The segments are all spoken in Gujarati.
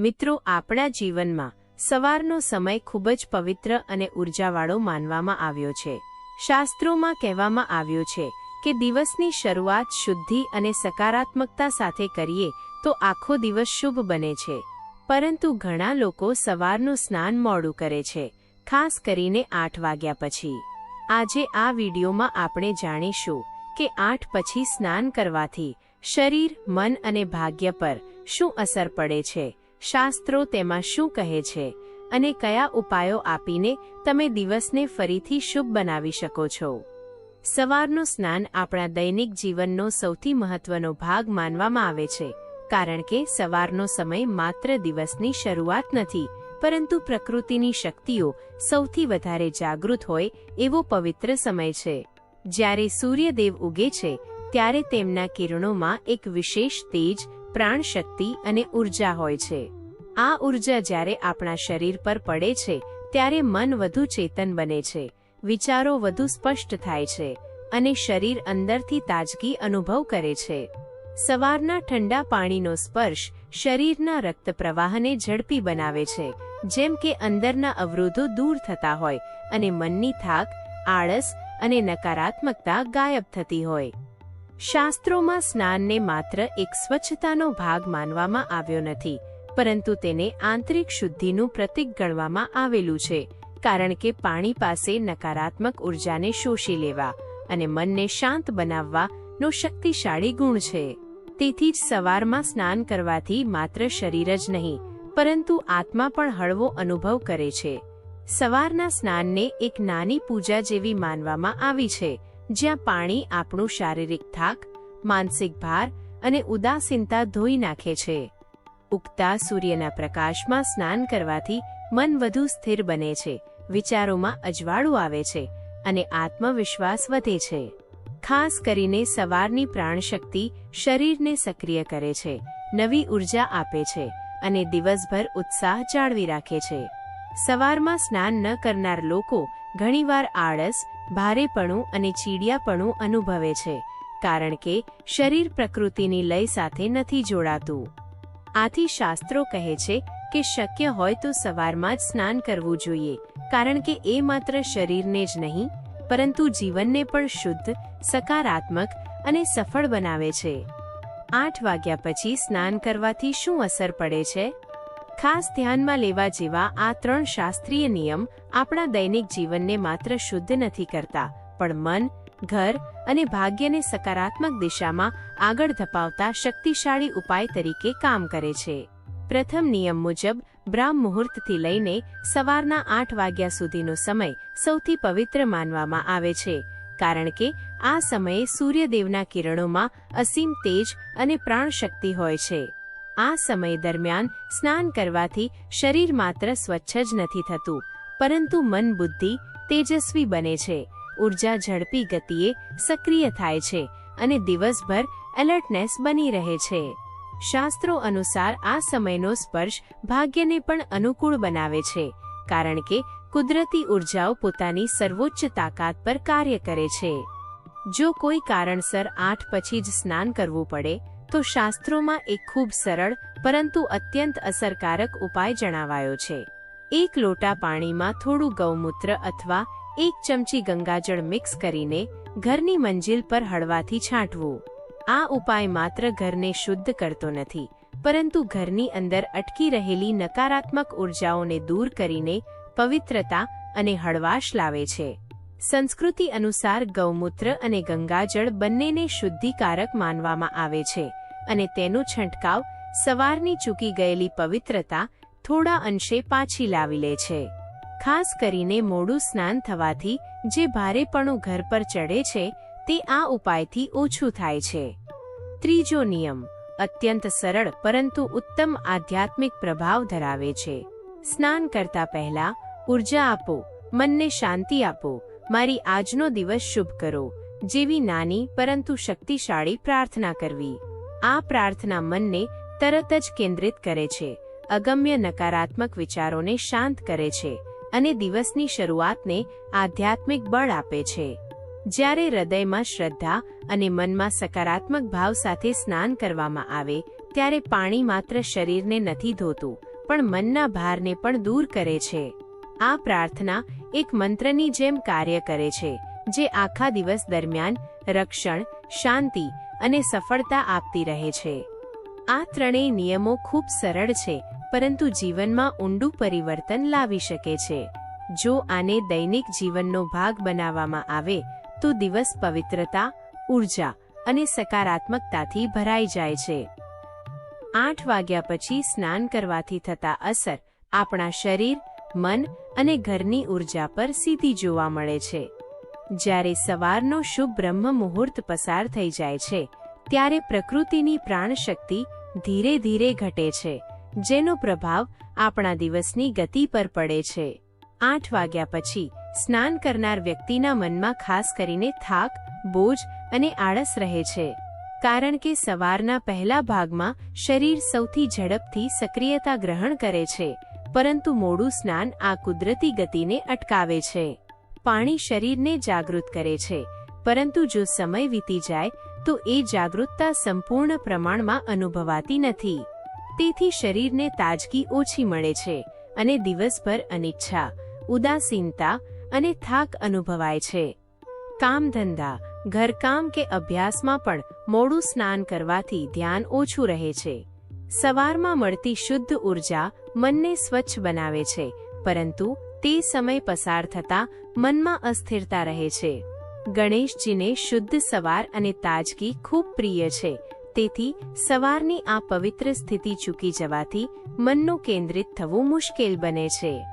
મિત્રો, આપણા જીવનમાં સવારનો સમય ખૂબ જ પવિત્ર અને ઉર્જાવાળો માનવામાં આવ્યો છે. શાસ્ત્રોમાં કહેવામાં આવ્યું છે કે દિવસની શરૂઆત શુદ્ધિ અને સકારાત્મકતા સાથે કરીએ તો આખો દિવસ શુભ બને છે. પરંતુ ઘણા લોકો સવારનું સ્નાન મોડું કરે છે, ખાસ કરીને આઠ વાગ્યા પછી. આજે આ વિડીયોમાં આપણે જાણીશું કે આઠ પછી સ્નાન કરવાથી શરીર, મન અને ભાગ્ય પર શું અસર પડે છે. શાસ્ત્રો તેમાં શું કહે છે અને કયા ઉપાયો આપીને તમે દિવસને ફરીથી શુભ બનાવી શકો છો? સવારનું સ્નાન આપણા દૈનિક જીવનનો સૌથી મહત્વનો ભાગ માનવામાં આવે છે, કારણ કે સવારનો સમય માત્ર દિવસની શરૂઆત નથી, પરંતુ પ્રકૃતિની શક્તિઓ સૌથી વધારે જાગૃત હોય એવો પવિત્ર સમય છે. જ્યારે સૂર્યદેવ ઉગે છે, ત્યારે તેમના કિરણોમાં એક વિશેષ તેજ, પ્રાણશક્તિ અને ઊર્જા હોય છે. આ ઊર્જા જ્યારે આપણા શરીર પર પડે છે, ત્યારે મન વધુ ચેતન બને છે, વિચારો વધુ સ્પષ્ટ થાય છે, અને શરીર અંદરથી તાજગી અનુભવ કરે છે. સવારના ઠંડા પાણીનો સ્પર્શ શરીરના રક્ત પ્રવાહને ઝડપી બનાવે છે, જેમ કે અંદરના અવરોધો દૂર થતા હોય અને મનની થાક, આળસ અને નકારાત્મકતા ગાયબ થતી હોય. શાસ્ત્રોમાં સ્નાનને માત્ર એક સ્વચ્છતાનો ભાગ માનવામાં આવ્યો નથી પરંતુ તેને આંતરિક શુદ્ધિનું પ્રતીક ગણવામાં આવેલું છે, કારણ કે પાણી પાસે નકારાત્મક ઉર્જાને શોષી લેવા અને મનને શાંત બનાવવાનો શક્તિશાળી ગુણ છે. તેથી જ સવારમાં સ્નાન કરવાથી માત્ર શરીર જ નહીં, પરંતુ આત્મા પણ હળવો અનુભવ કરે છે. સવારના સ્નાનને એક નાની પૂજા જેવી માનવામાં આવી છે, જ્યાં પાણી આપણું શારીરિક થાક, માનસિક ભાર અને ઉદાસીનતા ધોઈ નાખે છે. ઉગતા સૂર્યના પ્રકાશમાં સ્નાન કરવાથી મન વધુ સ્થિર બને છે, વિચારોમાં અજવાળું આવે છે અને આત્મવિશ્વાસ વધે છે. ખાસ કરીને સવારની પ્રાણશક્તિ શરીરને સક્રિય કરે છે, નવી ઊર્જા આપે છે અને દિવસભર ઉત્સાહ જાળવી રાખે છે. સવારમાં સ્નાન ન કરનાર લોકો ઘણીવાર આળસ, ભારેપણું અને ચીડિયાપણું અનુભવે છે, કારણ કે શરીર પ્રકૃતિની લય સાથે નથી જોડાતું. આથી શાસ્ત્રો કહે છે કે શક્ય હોય તો સવારમાં જ સ્નાન કરવું જોઈએ, કારણ કે એ માત્ર શરીરને જ નહીં, પરંતુ જીવનને પણ શુદ્ધ, સકારાત્મક અને સફળ બનાવે છે. આઠ વાગ્યા પછી સ્નાન કરવાથી શું અસર પડે છે? ખાસ ધ્યાનમાં લેવા જેવા આ ત્રણ શાસ્ત્રીય નિયમ આપણા દૈનિક જીવનને માત્ર શુદ્ધ નથી કરતા, પણ મન ઘર અને ભાગ્યને સકારાત્મક દિશામાં આગળ ધપાવતા શક્તિશાળી ઉપાય તરીકે કામ કરે છે. પ્રથમ નિયમ મુજબ બ્રાહ્મ મુહૂર્તથી લઈને સવારના આઠ વાગ્યા સુધીનો સમય સૌથી પવિત્ર માનવામાં આવે છે, કારણ કે આ સમયે સૂર્યદેવના કિરણોમાં અસીમ તેજ અને પ્રાણશક્તિ હોય છે. આ સમય દરમિયાન સ્નાન કરવાથી શરીર માત્ર સ્વચ્છ જ નથી થતું, પરંતુ મન બુદ્ધિ તેજસ્વી બને છે. ઊર્જા ઝડપી ગતિએ સક્રિય થાય છે અને દિવસભર એલર્ટનેસ બની રહે છે. શાસ્ત્રો અનુસાર આ સમયનો સ્પર્શ ભાગ્યને પણ અનુકૂળ બનાવે છે, કારણ કે કુદરતી ઉર્જાઓ પોતાની સર્વોચ્ચ તાકાત પર કાર્ય કરે છે. જો કોઈ કારણસર આઠ પછી જ સ્નાન કરવું પડે, તો શાસ્ત્રોમાં એક ખૂબ સરળ, પરંતુ અત્યંત અસરકારક ઉપાય જણાવાયો છે. એક લોટા પાણીમાં થોડું ગૌમૂત્ર અથવા એક ચમચી ગંગાજળ મિક્સ કરીને ઘરની મંજિલ પર હળવાથી છાંટવું. આ ઉપાય માત્ર ઘરને શુદ્ધ કરતો નથી, પરંતુ ઘરની અંદર અટકી રહેલી નકારાત્મક ઉર્જાઓને દૂર કરીને પવિત્રતા અને હળવાશ લાવે છે. સંસ્કૃતિ અનુસાર ગૌમૂત્ર અને ગંગાજળ બંનેને શુદ્ધિકારક માનવામાં આવે છે અને તેનો છંટકાવ સવારની ચૂકી ગયેલી પવિત્રતા થોડા અંશે પાછી લાવી લે છે. ખાસ કરીને મોડું સ્નાન થવાથી, જે ભારેપણું ઘર પર ચડે છે, તે આ ઉપાયથી ઓછું થાય છે. ત્રીજો નિયમ, અત્યંત સરળ પરંતુ ઉત્તમ આધ્યાત્મિક પ્રભાવ ધરાવે છે. સ્નાન કરતા પહેલા, ઊર્જા આપો, મનને શાંતિ આપો, મારી આજનો દિવસ શુભ કરો, જેવી નાની પરંતુ શક્તિશાળી પ્રાર્થના કરવી. આ પ્રાર્થના મનને તરત જ કેન્દ્રિત કરે છે, અગમ્ય નકારાત્મક વિચારોને શાંત કરે છે. અને દિવસની શરૂઆતને આધ્યાત્મિક બળ આપે છે. જ્યારે હૃદયમાં શ્રદ્ધા અને મનમાં સકારાત્મક ભાવ સાથે સ્નાન કરવામાં આવે, ત્યારે પાણી માત્ર શરીરને નથી ધોતું, પણ મનના ભારને પણ દૂર કરે છે. આ પ્રાર્થના એક મંત્રની જેમ કાર્ય કરે છે, જે આખા દિવસ દરમિયાન રક્ષણ, શાંતિ અને સફળતા આપતી રહે છે. આ ત્રણેય નિયમો ખૂબ સરળ છે, પરંતુ જીવનમાં ઊંડું પરિવર્તન લાવી શકે છે. જો આને દૈનિક જીવનનો ભાગ બનાવવામાં આવે, તો દિવસ પવિત્રતા, ઊર્જા અને સકારાત્મકતાથી ભરાઈ જાય છે. આઠ વાગ્યા પછી સ્નાન કરવાથી થતા અસર આપણા શરીર, મન અને ઘરની ઊર્જા પર સીધી જોવા મળે છે. જ્યારે સવારનો શુભ બ્રહ્મ મુહૂર્ત પસાર થઈ જાય છે, ત્યારે પ્રકૃતિની પ્રાણશક્તિ ધીરે ધીરે ઘટે છે, જેનો પ્રભાવ આપણા દિવસની ગતિ પર પડે છે. આઠ વાગ્યા પછી સ્નાન કરનાર વ્યક્તિના મનમાં ખાસ કરીને થાક, બોજ અને આળસ રહે છે, કારણ કે સવારના પહેલા ભાગમાં શરીર સૌથી ઝડપથી સક્રિયતા ગ્રહણ કરે છે, પરંતુ મોડું સ્નાન આ કુદરતી ગતિને અટકાવે છે. પાણી શરીરને જાગૃત કરે છે, પરંતુ જો સમય વીતી જાય તો એ જાગૃતતા સંપૂર્ણ પ્રમાણમાં અનુભવાતી નથી. તેથી શરીરને તાજગી ઓછી મળે છે અને દિવસભર અનિચ્છા, ઉદાસીનતા અને થાક અનુભવાય છે. કામ ધંધા ઘરકામ કે અભ્યાસમાં પણ મોડું સ્નાન કરવાથી ધ્યાન ઓછું રહે છે. સવારમાં મળતી શુદ્ધ ઊર્જા મનને સ્વચ્છ બનાવે છે, પરંતુ તે સમય પસાર થતા મનમાં અસ્થિરતા રહે છે. ગણેશજીને શુદ્ધ સવાર અને તાજગી ખૂબ પ્રિય છે. તેથી, સવારની આ પવિત્ર સ્થિતિ ચૂકી જવાથી મનનું કેન્દ્રિત થવું મુશ્કેલ બને છે.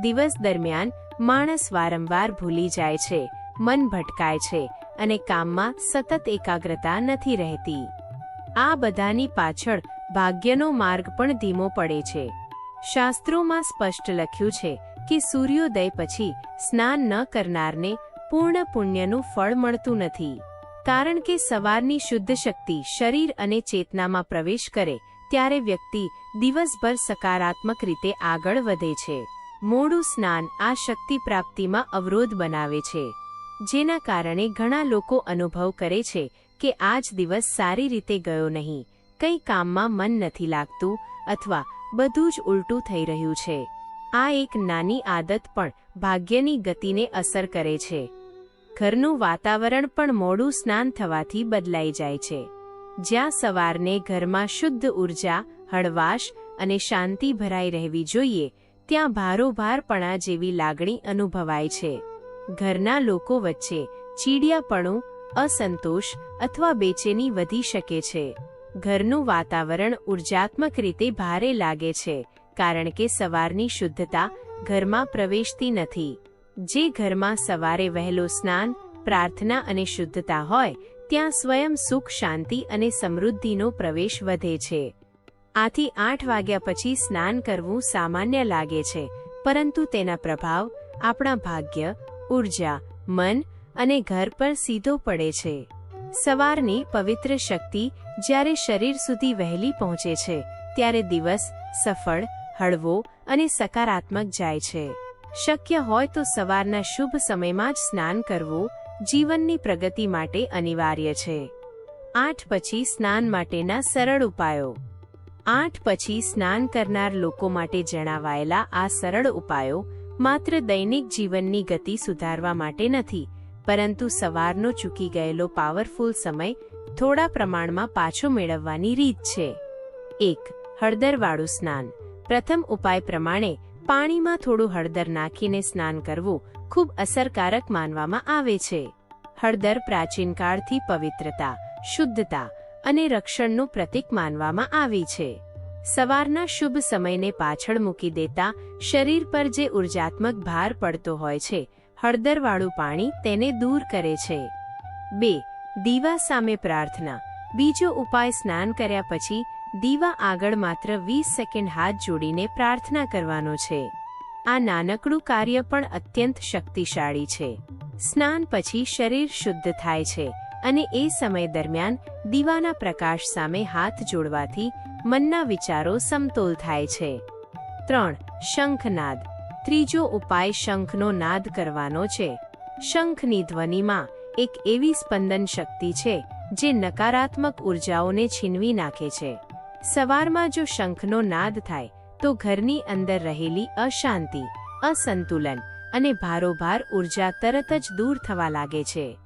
દિવસ દરમિયાન માણસ વારંવાર ભૂલી જાય છે, મન ભટકાય છે અને કામમાં સતત એકાગ્રતા નથી રહેતી. આ બધાની પાછળ ભાગ્યનો માર્ગ પણ ધીમો પડે છે. શાસ્ત્રોમાં સ્પષ્ટ લખ્યું છે કે સૂર્યોદય પછી સ્નાન ન કરનારને પૂર્ણ પુણ્યનું ફળ મળતું નથી. કારણ કે સવારની શુદ્ધ શક્તિ શરીર અને ચેતનામાં પ્રવેશ કરે, ત્યારે વ્યક્તિ દિવસભર સકારાત્મક રીતે આગળ વધે છે. મોડું સ્નાન આ શક્તિ પ્રાપ્તિમાં અવરોધ બનાવે છે. જેના કારણે ઘણા લોકો અનુભવ કરે છે કે આજ દિવસ સારી રીતે ગયો નહીં, કંઈ કામમાં મન નથી લાગતું, અથવા બધું જ ઉલટું થઈ રહ્યું છે. આ એક નાની આદત પણ ભાગ્યની ગતિને અસર કરે છે. ઘરનું વાતાવરણ પણ મોડું સ્નાન થવાથી બદલાઈ જાય છે. જ્યાં સવારને ઘરમાં શુદ્ધ ઊર્જા, હળવાશ અને શાંતિ ભરાઈ રહેવી જોઈએ, ત્યાં ભારોભારપણા જેવી લાગણી અનુભવાય છે. ઘરના લોકો વચ્ચે ચીડિયાપણું, અસંતોષ અથવા બેચેની વધી શકે છે. ઘરનું વાતાવરણ ઉર્જાત્મક રીતે ભારે લાગે છે, કારણ કે સવારની શુદ્ધતા ઘરમાં પ્રવેશતી નથી. જે ઘરમાં સવારે વહેલો સ્નાન, પ્રાર્થના અને શુદ્ધતા હોય, ત્યાં સ્વયં સુખ, શાંતિ અને સમૃદ્ધિનો પ્રવેશ વધે છે. આથી આઠ વાગ્યા પછી સ્નાન કરવું સામાન્ય લાગે છે, પરંતુ તેના પ્રભાવ, આપણા ભાગ્ય, ઊર્જા, મન અને ઘર પર સીધો પડે છે. સવારની પવિત્ર શક્તિ જ્યારે શરીર સુધી વહેલી પહોંચે છે, ત્યારે દિવસ સફળ હળવો અને સકારાત્મક જાય છે. શક્ય હોય તો સવારના શુભ સમયમાં જ સ્નાન કરવું જીવનની પ્રગતિ માટે અનિવાર્ય છે. આઠ પછી સ્નાન માટેના સરળ ઉપાયો. આઠ પછી સ્નાન કરનાર લોકો માટે જણાવાયેલા આ સરળ ઉપાયો માત્ર દૈનિક જીવનની ગતિ સુધારવા માટે નથી, પરંતુ સવારનો ચૂકી ગયેલો પાવરફુલ સમય થોડા પ્રમાણમાં પાછો મેળવવાની રીત છે. એક, હળદરવાળું સ્નાન. પ્રથમ ઉપાય પ્રમાણે પાણીમાં થોડું હળદર નાખીને સ્નાન કરવું ખૂબ અસરકારક માનવામાં આવે છે. હળદર પ્રાચીન પવિત્રતા, શુદ્ધતા અને રક્ષણનું પ્રતીક માનવામાં આવી છે. સવારના શુભ સમયને પાછળ મૂકી દેતા શરીર પર જે ઉર્જાત્મક ભાર પડતો હોય છે, હળદરવાળું પાણી તેને દૂર કરે છે. બે, દીવા સામે પ્રાર્થના. બીજો ઉપાય સ્નાન કર્યા પછી દીવા આગળ માત્ર વીસ સેકન્ડ હાથ જોડીને પ્રાર્થના કરવાનો છે. આ નાનકડું કાર્ય પણ અત્યંત શક્તિશાળી છે. સ્નાન પછી શરીર શુદ્ધ થાય છે અને એ સમય દરમિયાન દીવાના પ્રકાશ સામે હાથ જોડવાથી મનના વિચારો સમતોલ થાય છે. ત્રણ, શંખનાદ. ત્રીજો ઉપાય શંખનો નાદ કરવાનો છે. શંખની ધ્વનિમાં એક એવી સ્પંદન શક્તિ છે, જે નકારાત્મક ઉર્જાઓને છીનવી નાખે છે. સવારમાં જો શંખનો નાદ થાય, તો ઘરની અંદર રહેલી અશાંતિ, અસંતુલન અને ભારોભાર ઊર્જા તરત જ દૂર થવા લાગે છે.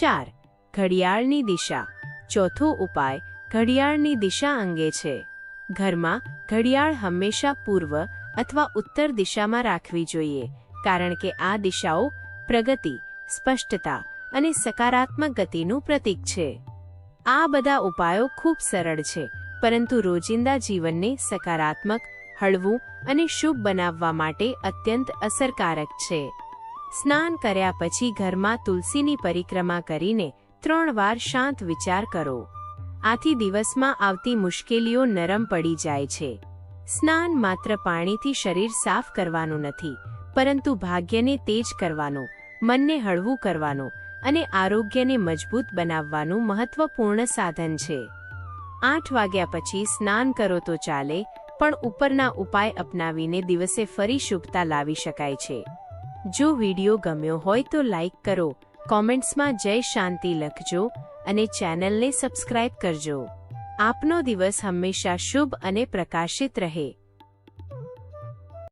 ચાર, ઘડિયાળની દિશા. ચોથો ઉપાય, ઘડિયાળની દિશા અંગે છે. ઘરમાં ઘડિયાળ હંમેશા પૂર્વ અથવા ઉત્તર દિશામાં રાખવી જોઈએ, કારણ કે આ દિશાઓ પ્રગતિ, સ્પષ્ટતા અને સકારાત્મક ગતિનું પ્રતીક છે. આ બધા ઉપાયો ખૂબ સરળ છે પરંતુ રોજિંદા જીવનને સકારાત્મક, હળવું અને શુભ બનાવવા માટે અત્યંત અસરકારક છે. સ્નાન કર્યા પછી ઘરમાં તુલસીની પરિક્રમા કરીને ત્રણ વાર શાંત વિચાર કરો. આથી દિવસમાં આવતી મુશ્કેલીઓ નરમ પડી જાય છે. સ્નાન માત્ર પાણીથી શરીર સાફ કરવાનું નથી, પરંતુ ભાગ્યને તેજ કરવાનું, મનને હળવું કરવાનું અને આરોગ્યને મજબૂત બનાવવાનું મહત્વપૂર્ણ સાધન છે. આઠ વાગ્યા પછી સ્નાન કરો તો ચાલે, પણ ઉપરના ઉપાય અપનાવીને દિવસે ફરી શુભતા લાવી શકાય છે. જો વિડિયો ગમ્યો હોય તો લાઈક કરો, કોમેન્ટ્સમાં જય શાંતિ લખજો અને ચેનલને સબસ્ક્રાઇબ કરજો. આપનો દિવસ હંમેશા શુભ અને પ્રકાશિત રહે.